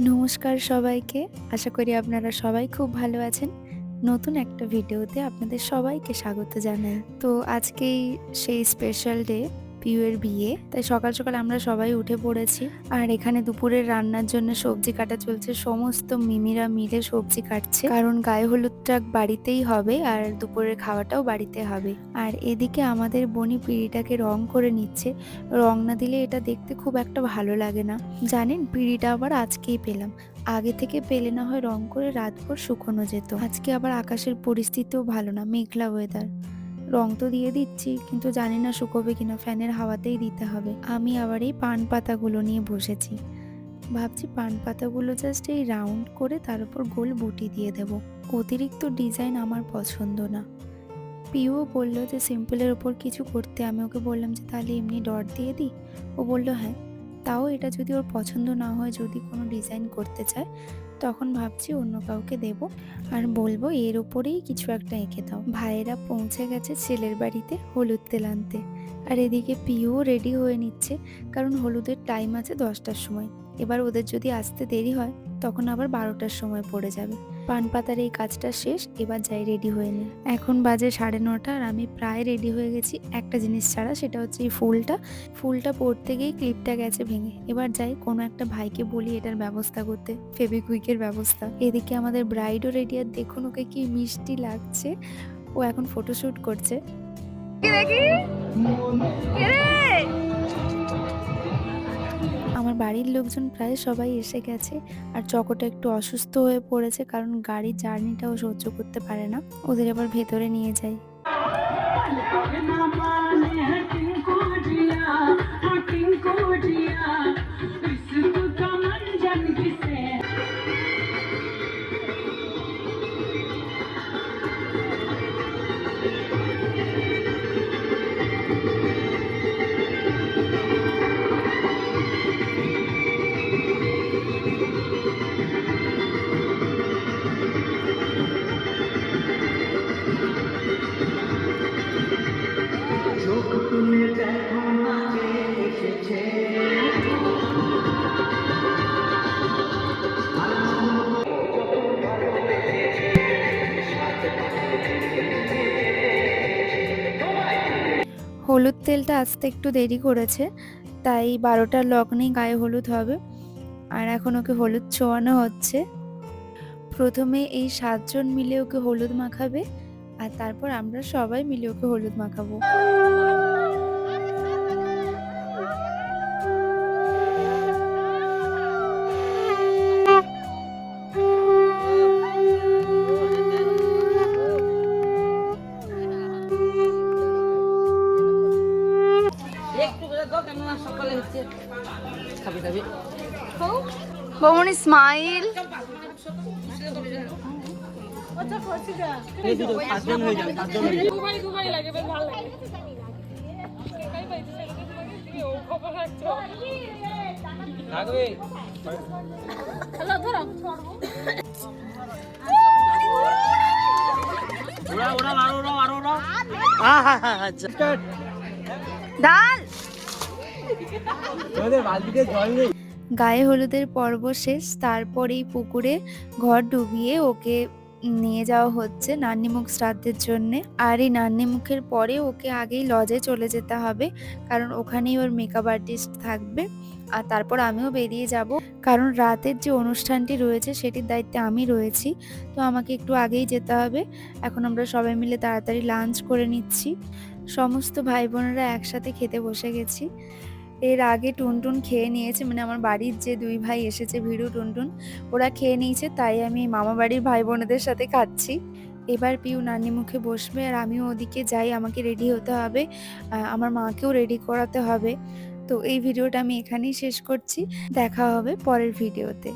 নমস্কার সবাইকে। আশা করি আপনারা সবাই খুব ভালো আছেন। নতুন একটা ভিডিওতে আপনাদের সবাইকে স্বাগত জানাই। তো আজকেই সেই স্পেশাল ডে পিউয়ের বিয়ে। তাই সকাল সকাল আমরা সবাই উঠে পড়েছি। আর এখানে দুপুরের রান্নার জন্য সবজি কাটা চলছে। সমস্ত মিমিরা মিলে সবজি কাটছে। কারণ গায়ে হলুদটা বাড়িতেই হবে আর দুপুরের খাওয়াটাও বাড়িতে হবে। আর এদিকে আমাদের বনি পিড়িটাকে রং করে নিচ্ছে। রং না দিলে এটা দেখতে খুব একটা ভালো লাগে না। জানেন, পিড়িটা আবার আজকেই পেলাম। আগে থেকে পেলে না হয় রং করে রাতভর শুকোনো যেত। আজকে আবার আকাশের পরিস্থিতিও ভালো না, মেঘলা ওয়েদার রং তো দিয়ে দিচ্ছি, কিন্তু জানি না শুকোবে কিনা, ফ্যানের হাওয়াতেই দিতে হবে। আমি আবার এই পান পাতাগুলো নিয়ে বসেছি। ভাবছি পান পাতাগুলো জাস্ট এই রাউন্ড করে তার উপর গোল বুটি দিয়ে দেব। অতিরিক্ত ডিজাইন আমার পছন্দ না। পিও বলল যে সিম্পলের ওপর কিছু করতে। আমি ওকে বললাম যে, তাহলে এমনি ডট দিয়ে দিই? ও বলল হ্যাঁ। তাও এটা যদি ওর পছন্দ না হয়, যদি কোনো ডিজাইন করতে চায় তখন ভাবছি অন্য কাউকে দেব আর বলব এর ওপরেই কিছু একটা এঁকে দাও। ভাইয়েরা পৌঁছে গেছে ছেলের বাড়িতে হলুদ তেল আনতে। আর এদিকে পিও রেডি হয়ে নিচ্ছে, কারণ হলুদের টাইম আছে দশটার সময়। এবার ওদের যদি আসতে দেরি হয়, তখন আবার বারোটার সময় পড়ে যাবে। পান পাতার এই কাজটা শেষ এবার যাই রেডি হয়ে নিই। এখন বাজে সাড়ে নটা আর আমি প্রায় রেডি হয়ে গেছি একটা জিনিস ছাড়া সেটা হচ্ছে এই ফুলটা। ফুলটা পড়তে গিয়েই ক্লিপটা গেছে ভেঙে। এবার যাই কোনো একটা ভাইকে বলি এটার ব্যবস্থা করতে ফেবিকুইকের ব্যবস্থা। এদিকে আমাদের ব্রাইডও রেডি আর দেখুন ওকে কি মিষ্টি লাগছে। ও এখন ফটোশ্যুট করছে। আমার বাড়ির লোকজন প্রায় সবাই এসে গেছে আর চকোটা একটু অসুস্থ হয়ে পড়েছে কারণ গাড়ির জার্নিটাও সহ্য করতে পারে না। ওদের আবার ভেতরে নিয়ে যাই। চোখ হলুদ তেলটা আসতে একটু দেরি করেছে, তাই বারোটার লগ্নেই গায়ে হলুদ হবে। আর এখন ওকে হলুদ ছোয়ানো হচ্ছে। প্রথমে এই সাতজন মিলে ওকে হলুদ মাখাবে, আর তারপর আমরা সবাই মিলে ওকে হলুদ মাখাবো। খাবি খাবি বৌমনি স্মাইল ডাল গায়ে হলুদের পর্ব শেষ, তারপরেই পুকুরে ঘর ডুবিয়ে ওকে নিয়ে যাওয়া হচ্ছে নান্নিমুখ শ্রাদ্ধের জন্যে। আর এই নান্নিমুখের পরে ওকে আগেই লজে চলে যেতে হবে, কারণ ওখানেই ওর মেকআপ আর্টিস্ট থাকবে। আর তারপর আমিও বেরিয়ে যাব, কারণ রাতের যে অনুষ্ঠানটি রয়েছে সেটির দায়িত্বে আমি রয়েছি। তো আমাকে একটু আগেই যেতে হবে, এখন আমরা সবাই মিলে তাড়াতাড়ি লাঞ্চ করে নিচ্ছি। সমস্ত ভাই বোনেরা একসাথে খেতে বসে গেছি। এর আগে টুনটুন খেয়ে নিয়েছে মানে আমার বাড়ির যে দুই ভাই এসেছে, ভিড়ু, টুনটুন, ওরা খেয়ে নিয়েছে, তাই আমি মামা বাড়ির ভাই বোনেদের সাথে খাচ্ছি। এবার পিউ নানি মুখে বসবে আর আমিও ওদিকে যাই, আমাকে রেডি হতে হবে আমার মাকেও রেডি করাতে হবে। তো এই ভিডিওটা আমি এখানেই শেষ করছি, দেখা হবে পরের ভিডিওতে।